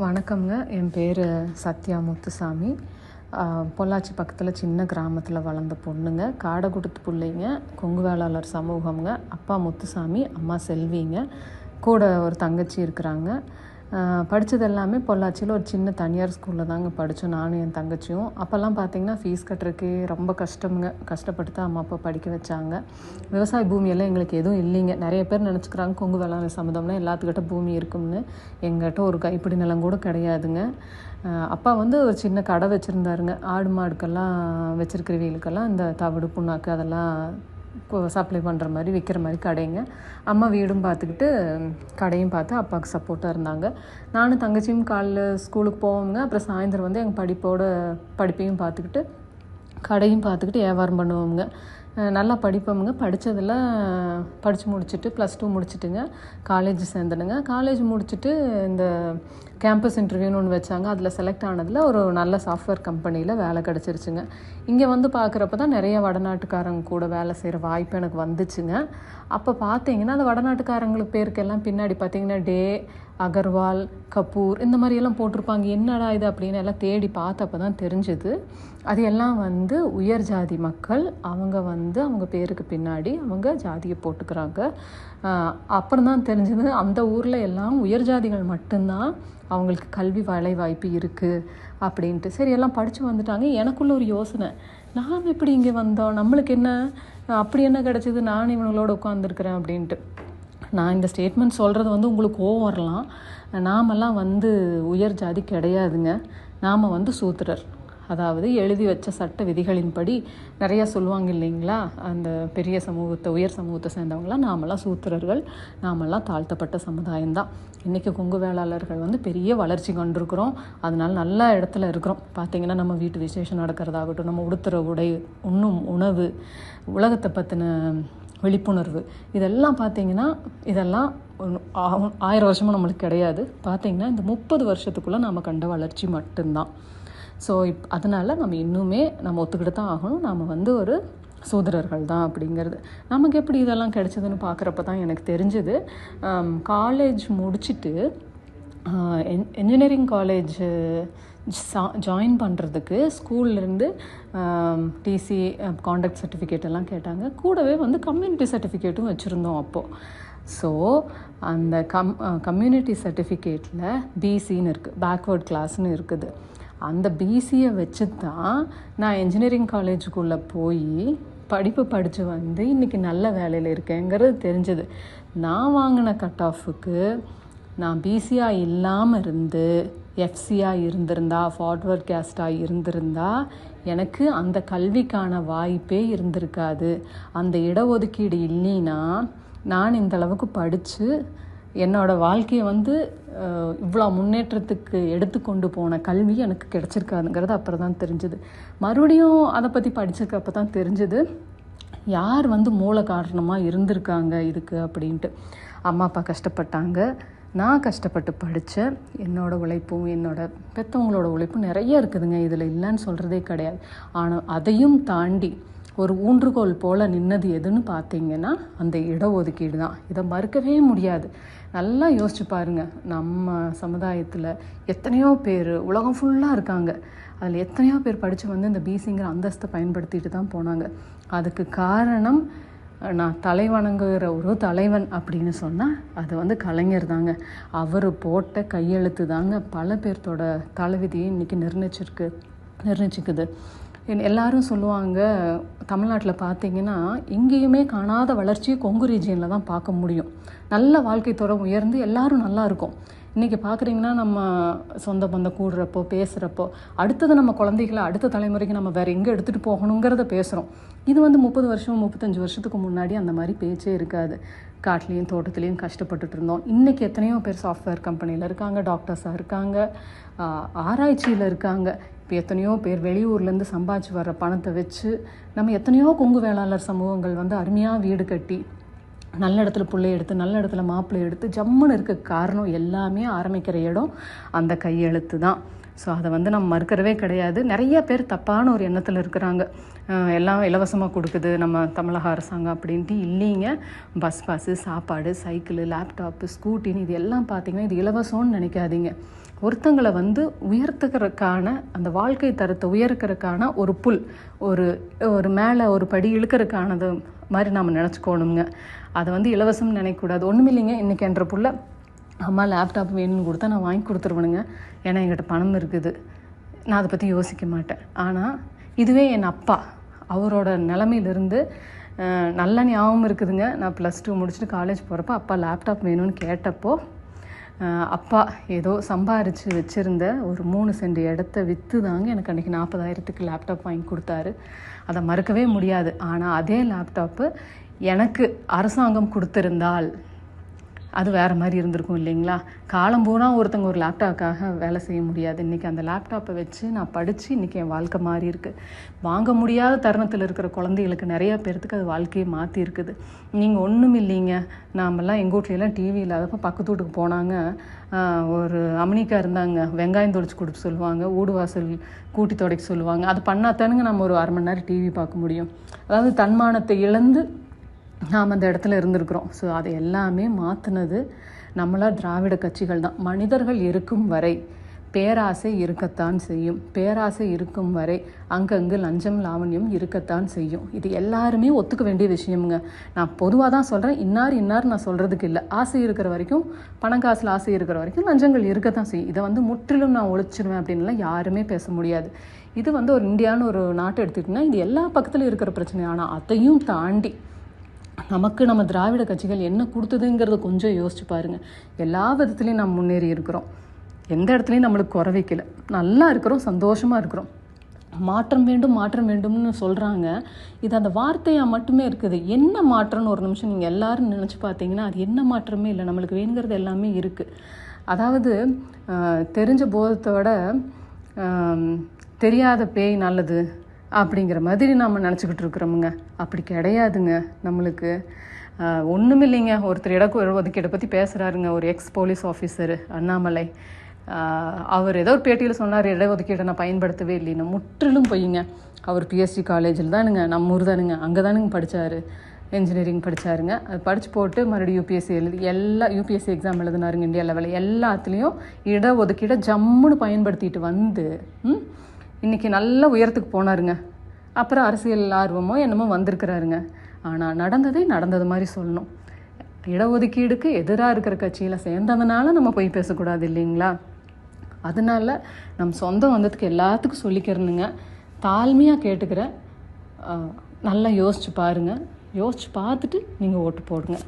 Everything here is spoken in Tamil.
வணக்கம்ங்க. என் பேர் சத்யா முத்துசாமி. பொள்ளாச்சி பக்கத்தில் சின்ன கிராமத்தில் வளர்ந்த பொண்ணுங்க. காடை கொடுத்து பிள்ளைங்க. கொங்கு வேளாளர் சமூகம்ங்க. அப்பா முத்துசாமி அம்மா செல்விங்க. கூட ஒரு தங்கச்சி இருக்கிறாங்க. படித்தது எல்லாமே பொள்ளாச்சியில் ஒரு சின்ன தனியார் ஸ்கூலில் தாங்க படித்தோம் நானும் என் தங்கச்சியும். அப்போல்லாம் பார்த்தீங்கன்னா ஃபீஸ் கட்டுறதுக்கே ரொம்ப கஷ்டமுங்க. கஷ்டப்பட்டு தான் அம்மா அப்பா படிக்க வச்சாங்க. விவசாய பூமியெல்லாம் எங்களுக்கு எதுவும் இல்லைங்க. நிறைய பேர் நினச்சிக்கிறாங்க கொங்கு வேளாண் சம்மந்தம்னா எல்லாத்துக்கிட்ட பூமி இருக்கும்னு. எங்கிட்ட ஒரு கைப்பிடி நிலம் கூட கிடையாதுங்க. அப்பா வந்து ஒரு சின்ன கடை வச்சுருந்தாருங்க. ஆடு மாடுக்கெல்லாம் வச்சுருக்கிறவங்களுக்கெல்லாம் இந்த தவிடு புண்ணாக்கு அதெல்லாம் சப்ளை பண்ணுற மாதிரி விற்கிற மாதிரி கடைங்க. அம்மா வீடும் பார்த்துக்கிட்டு கடையும் பார்த்து அப்பாவுக்கு சப்போர்ட்டாக இருந்தாங்க. நானும் தங்கச்சியும் காலைல ஸ்கூலுக்கு போவோங்க அப்புறம் சாயந்தரம் வந்து எங்கள் படிப்போட படிப்பையும் பார்த்துக்கிட்டு கடையும் பார்த்துக்கிட்டு வியாபாரம் பண்ணுவோங்க நல்லா படிப்போமுங்க. படித்ததெல்லாம் படித்து முடிச்சுட்டு ப்ளஸ் டூ முடிச்சுட்டுங்க. காலேஜ் சேர்ந்துடுங்க காலேஜ் முடிச்சுட்டு இந்த கேம்பஸ் இன்டர்வியூன்னு ஒன்று வச்சாங்க. அதில் செலக்ட் ஆனதில் ஒரு நல்ல சாஃப்ட்வேர் கம்பெனியில் வேலை கிடச்சிருச்சுங்க. இங்கே வந்து பார்க்குறப்ப தான் நிறைய வடநாட்டுக்காரங்க கூட வேலை செய்கிற வாய்ப்பு எனக்கு வந்துச்சுங்க. அப்போ பார்த்தீங்கன்னா அந்த வடநாட்டுக்காரங்களுக்கு பேருக்கெல்லாம் பின்னாடி பார்த்தீங்கன்னா டே அகர்வால் கபூர் இந்த மாதிரியெல்லாம் போட்டிருப்பாங்க. என்னடா இது அப்படின்னு எல்லாம் தேடி பார்த்தப்ப தான் தெரிஞ்சுது. அது எல்லாம் வந்து உயர் ஜாதி மக்கள் அவங்க வந்து அவங்க பேருக்கு பின்னாடி அவங்க ஜாதியை போட்டுக்கிறாங்க. அப்புறம் தான் தெரிஞ்சது அந்த ஊரில் எல்லாம் உயர் ஜாதிகள் மட்டும்தான் அவங்களுக்கு கல்வி வேலை வாய்ப்பு இருக்குது அப்படின்ட்டு. சரி எல்லாம் படித்து வந்துட்டாங்க. எனக்குள்ள ஒரு யோசனை. நாம் எப்படி இங்கே வந்தோம்? நம்மளுக்கு என்ன? அப்படி என்ன கிடச்சிது? நான் இவங்களோட உட்காந்துருக்குறேன் அப்படின்ட்டு. நான் இந்த ஸ்டேட்மெண்ட் சொல்கிறது வந்து உங்களுக்கு கோவம் வரலாம். நாமெல்லாம் வந்து உயர் ஜாதி கிடையாதுங்க. நாம் வந்து சூத்திரர். அதாவது எழுதி வச்ச சட்ட விதிகளின்படி நிறையா சொல்லுவாங்க இல்லைங்களா? அந்த பெரிய சமூகத்தை உயர் சமூகத்தை சேர்ந்தவங்களாம் நாமெல்லாம் சூத்திரர்கள் நாமெல்லாம் தாழ்த்தப்பட்ட சமுதாயம்தான். இன்றைக்கி கொங்கு வேளாளர்கள் வந்து பெரிய வளர்ச்சி கொண்டிருக்கிறோம். அதனால் நல்ல இடத்துல இருக்கிறோம். பார்த்திங்கன்னா நம்ம வீட்டு விசேஷம் நடக்கிறதாகட்டும் நம்ம உடுத்துகிற உடை உண்ணும் உணவு உலகத்தை பற்றின விழிப்புணர்வு இதெல்லாம் பார்த்தீங்கன்னா இதெல்லாம் ஆ- ஆயிரம் வருஷமும் நம்மளுக்கு கிடையாது. பார்த்தீங்கன்னா இந்த முப்பது வருஷத்துக்குள்ளே நாம் கண்ட வளர்ச்சி மட்டும்தான். ஸோ இப் அதனால் நம்ம இன்னுமே நம்ம ஒத்துக்கிட்டு தான் ஆகணும். நாம் வந்து ஒரு சூதரர்கள் தான் அப்படிங்கிறது. நமக்கு எப்படி இதெல்லாம் கிடைச்சதுன்னு பார்க்குறப்ப தான் எனக்கு தெரிஞ்சது. காலேஜ் முடிச்சுட்டு என்ஜினியரிங் காலேஜ் ஜாயின் பண்ணுறதுக்கு ஸ்கூல்லேருந்து டிசி காண்டாக்ட் சர்டிஃபிகேட் எல்லாம் கேட்டாங்க. கூடவே வந்து கம்யூனிட்டி சர்டிஃபிகேட்டும் வச்சுருந்தோம் அப்போது ஸோ அந்த கம் கம்யூனிட்டி சர்டிஃபிகேட்டில் பிசின்னு இருக்குது பேக்வேர்ட் கிளாஸ்னு இருக்குது. அந்த பிசியை வச்சு தான் நான் இன்ஜினியரிங் காலேஜுக்குள்ளே போய் படிப்பு படித்து வந்து இன்றைக்கி நல்ல வேலையில் இருக்கேங்கிறது தெரிஞ்சது. நான் வாங்கின கட் ஆஃபுக்கு நான் பிசியாக இல்லாமல் இருந்து எஃப்சியாக இருந்திருந்தா ஃபார்ட்வர்ட் கேஸ்டாக இருந்திருந்தா எனக்கு அந்த கல்விக்கான வாய்ப்பே இருந்திருக்காது. அந்த இடஒதுக்கீடு இல்லைன்னா நான் இந்த அளவுக்கு படித்து என்னோடய வாழ்க்கையை வந்து இவ்வளோ முன்னேற்றத்துக்கு எடுத்துக்கொண்டு போன கல்வி எனக்கு கிடச்சிருக்காதுங்கிறது அப்புறம் தான் தெரிஞ்சுது. மறுபடியும் அதை பற்றி படிச்சதுக்கு தான் தெரிஞ்சுது. யார் வந்து மூல காரணமாக இருந்திருக்காங்க இதுக்கு அப்படின்ட்டு. அம்மா அப்பா கஷ்டப்பட்டாங்க. நான் கஷ்டப்பட்டு படித்தேன் என்னோடய உழைப்பும் என்னோட பெற்றவங்களோட உழைப்பும் நிறைய இருக்குதுங்க. இதில் இல்லைன்னு சொல்கிறதே கிடையாது. ஆனால் அதையும் தாண்டி ஒரு ஊன்றுகோல் போல் நின்னது எதுன்னு பார்த்தீங்கன்னா அந்த இடஒதுக்கீடு தான். இதை மறுக்கவே முடியாது. நல்லா யோசிச்சு பாருங்கள் நம்ம சமுதாயத்தில் எத்தனையோ பேர் உலகம் ஃபுல்லாக இருக்காங்க. அதில் எத்தனையோ பேர் படித்து வந்து இந்த பிசிங்கிற அந்தஸ்தை பயன்படுத்திட்டு தான் போனாங்க. அதுக்கு காரணம் நான் தலைவணங்குகிற ஒரு தலைவன் அப்படின்னு சொன்னால் அது வந்து கலைஞர் தாங்க. அவர் போட்ட கையெழுத்து தாங்க பல பேர்த்தோட தலைவிதியை இன்றைக்கி நிர்ணயிச்சிருக்கு நிர்ணயிச்சுக்குது. என் எல்லாரும் சொல்லுவாங்க தமிழ்நாட்டில் பார்த்தீங்கன்னா எங்கேயுமே காணாத வளர்ச்சியை கொங்கு ரீஜியனில் தான் பார்க்க முடியும். நல்ல வாழ்க்கை தரம் உயர்ந்து எல்லாரும் நல்லா இருக்கும். இன்றைக்கி பார்க்குறீங்கன்னா நம்ம சொந்த பந்தம் கூடுறப்போ பேசுகிறப்போ அடுத்தது நம்ம குழந்தைகளை அடுத்த தலைமுறைக்கு நம்ம வேறு எங்கே எடுத்துகிட்டு போகணுங்கிறத பேசுகிறோம் இது வந்து முப்பது வருஷம் முப்பத்தஞ்சு வருஷத்துக்கு முன்னாடி அந்த மாதிரி பேச்சே இருக்காது. காட்டிலையும் தோட்டத்துலேயும் கஷ்டப்பட்டுட்டு இருந்தோம் இன்றைக்கி எத்தனையோ பேர் சாஃப்ட்வேர் கம்பெனியில் இருக்காங்க டாக்டர்ஸாக இருக்காங்க ஆராய்ச்சியில் இருக்காங்க. இப்போ எத்தனையோ பேர் வெளியூர்லேருந்து சம்பாதிச்சு வர்ற பணத்தை வச்சு நம்ம எத்தனையோ கொங்கு வேளாளர் சமூகங்கள் வந்து அருமையாக வீடு கட்டி நல்ல இடத்துல பிள்ளை எடுத்து நல்ல இடத்துல மாப்பிள்ளை எடுத்து ஜம்முன்னு இருக்க காரணம் எல்லாமே ஆரம்பிக்கிற இடம் அந்த கையெழுத்து தான் ஸோ அதை வந்து நம்ம மறுக்கிறவே கிடையாது. நிறைய பேர் தப்பான ஒரு எண்ணத்தில் இருக்கிறாங்க. எல்லாம் இலவசமாக கொடுக்குது நம்ம தமிழக அரசாங்கம் அப்படின்ட்டு இல்லைங்க. பஸ் பாஸு சாப்பாடு சைக்கிளு லேப்டாப்பு ஸ்கூட்டின்னு இது எல்லாம் பார்த்தீங்கன்னா இது இலவசம்னு நினைக்காதீங்க. ஒருத்தங்களை வந்து உயர்த்துக்கிறதுக்கான அந்த வாழ்க்கை தரத்தை உயர்க்கிறதுக்கான ஒரு புல் ஒரு ஒரு மேலே ஒரு படி இழுக்கிறதுக்கானது மாதிரி நாம் நினச்சிக்கோணுங்க. அதை வந்து இலவசம்னு நினைக்கக்கூடாது. ஒன்றும் இல்லைங்க இன்றைக்கி என்ற புள்ள அம்மா லேப்டாப் வேணும்னு கொடுத்தா நான் வாங்கி கொடுத்துருவேனுங்க. ஏன்னா என்கிட்ட பணம் இருக்குது. நான் அதை பற்றி யோசிக்க மாட்டேன். ஆனால் இதுவே என் அப்பா. அவரோட நிலமையிலிருந்து நல்ல ஞாபகம் இருக்குதுங்க. நான் ப்ளஸ் டூ முடிச்சுட்டு காலேஜ் போகிறப்ப அப்பா லேப்டாப் வேணும்னு கேட்டப்போ அப்பா ஏதோ சம்பாரித்து வச்சுருந்த ஒரு மூணு சென்ட் இடத்த விற்று தாங்க எனக்கு அன்றைக்கி நாற்பதாயிரத்துக்கு லேப்டாப் வாங்கி கொடுத்தாரு. அதை மறுக்கவே முடியாது. ஆனால் அதே லேப்டாப்பு எனக்கு அரசாங்கம் கொடுத்திருந்தால் அது வேறு மாதிரி இருந்திருக்கும் இல்லைங்களா? காலம் போனால் ஒருத்தங்க ஒரு லேப்டாப்புக்காக வேலை செய்ய முடியாது. இன்றைக்கி அந்த லேப்டாப்பை வச்சு நான் படித்து இன்றைக்கி என் வாழ்க்கை மாறி இருக்குது வாங்க முடியாத தருணத்தில் இருக்கிற குழந்தைகளுக்கு நிறைய பேர்த்துக்கு அது வாழ்க்கையை மாற்றி இருக்குது. நீங்கள் ஒன்றும் இல்லைங்க. நாமெல்லாம் எங்கள் வீட்லையெல்லாம் டிவி இல்லாதப்போ பக்கத்து வீட்டுக்கு போனாங்க. ஒரு அமனிக்கா இருந்தாங்க. வெங்காயம் தொளிச்சு கொடுக்க சொல்லுவாங்க. ஊடு வாசல் கூட்டி துடைக்க சொல்லுவாங்க. அது பண்ணாதானுங்க நம்ம ஒரு அரை மணி நேரம் டிவி பார்க்க முடியும். அதாவது தன்மானத்தை இழந்து நாம் அந்த இடத்துல இருந்திருக்கிறோம். ஸோ அதை எல்லாமே மாற்றினது நம்மளா திராவிட கட்சிகள் தான். மனிதர்கள் இருக்கும் வரை பேராசை இருக்கத்தான் செய்யும். பேராசை இருக்கும் வரை அங்கங்கு லஞ்சம் லாவண்யம் இருக்கத்தான் செய்யும். இது எல்லாருமே ஒத்துக்க வேண்டிய விஷயம்ங்க. நான் பொதுவாக தான் சொல்கிறேன் இன்னார் இன்னார் நான் சொல்கிறதுக்கு இல்லை. ஆசை இருக்கிற வரைக்கும் பணம் காசில் ஆசை இருக்கிற வரைக்கும் லஞ்சங்கள் இருக்கத்தான் செய்யும். இதை வந்து முற்றிலும் நான் ஒழிச்சிருவேன் அப்படின்லாம் யாருமே பேச முடியாது. இது வந்து ஒரு இந்தியான்னு ஒரு நாட்டை எடுத்துக்கிட்டிங்கன்னா இது எல்லா பக்கத்துலையும் இருக்கிற பிரச்சனை. ஆனால் அதையும் தாண்டி நமக்கு நம்ம திராவிட கட்சிகள் என்ன கொடுத்ததுங்கிறத கொஞ்சம் யோசிச்சு பாருங்கள் எல்லா விதத்துலேயும் நம்ம முன்னேறி இருக்கிறோம். எந்த இடத்துலையும் நம்மளுக்கு குறை வைக்கல. நல்லா இருக்கிறோம் சந்தோஷமாக இருக்கிறோம். மாற்றம் வேண்டும் மாற்றம் வேண்டும்னு சொல்கிறாங்க இது அந்த வார்த்தையாக மட்டுமே இருக்குது. என்ன மாற்றம்னு ஒரு நிமிஷம் நீங்கள் எல்லாரும் நினச்சி பார்த்தீங்கன்னா அது என்ன மாற்றமே இல்லை. நம்மளுக்கு வேணுங்கிறது எல்லாமே இருக்குது அதாவது தெரிஞ்ச போதத்தோட தெரியாத பேய் நல்லது அப்படிங்கிற மாதிரி நம்ம நினச்சிக்கிட்டு இருக்கிறோமுங்க. அப்படி கிடையாதுங்க நம்மளுக்கு. ஒன்றும் இல்லைங்க. ஒருத்தர் இடக்கு ஒதுக்கீடை பற்றி பேசுகிறாருங்க ஒரு எக்ஸ் போலீஸ் ஆஃபீஸர் அண்ணாமலை. அவர் ஏதோ ஒரு பேட்டியில் சொன்னார் இடஒதுக்கீட்டை நான் பயன்படுத்தவே இல்லைன்னு. முற்றிலும் போயிங்க. அவர் பிஎஸ்சி காலேஜில் தானுங்க. நம்ம ஊர் தானுங்க. அங்கே தானுங்க படித்தார் இன்ஜினியரிங் படித்தாருங்க அது படித்து போட்டு மறுபடியும் யூபிஎஸ்சி எழுதி எல்லா யூபிஎஸ்சி எக்ஸாம் எழுதினாருங்க. இந்தியா லெவலில் எல்லாத்துலேயும் இடஒதுக்கீடை ஜம்முன்னு பயன்படுத்திட்டு வந்து இன்றைக்கி இன்னைக்கு நல்ல உயரத்துக்கு போனாருங்க. அப்புறம் அரசியல் ஆர்வமோ என்னமோ வந்திருக்கிறாருங்க. ஆனால் நடந்ததே நடந்தது மாதிரி சொல்லணும். இடஒதுக்கீடுக்கு எதிராக இருக்கிற கட்சியில் சேர்ந்ததுனால நம்ம போய் பேசக்கூடாது இல்லைங்களா? அதனால நம் சொந்தம் வந்ததுக்கு எல்லாத்துக்கும் சொல்லிக்கிறனுங்க. தாழ்மையாக கேட்டுக்கிறேன் நல்லா யோசிச்சு பாருங்கள் யோசிச்சு பார்த்துட்டு நீங்கள் ஓட்டு போடுங்க.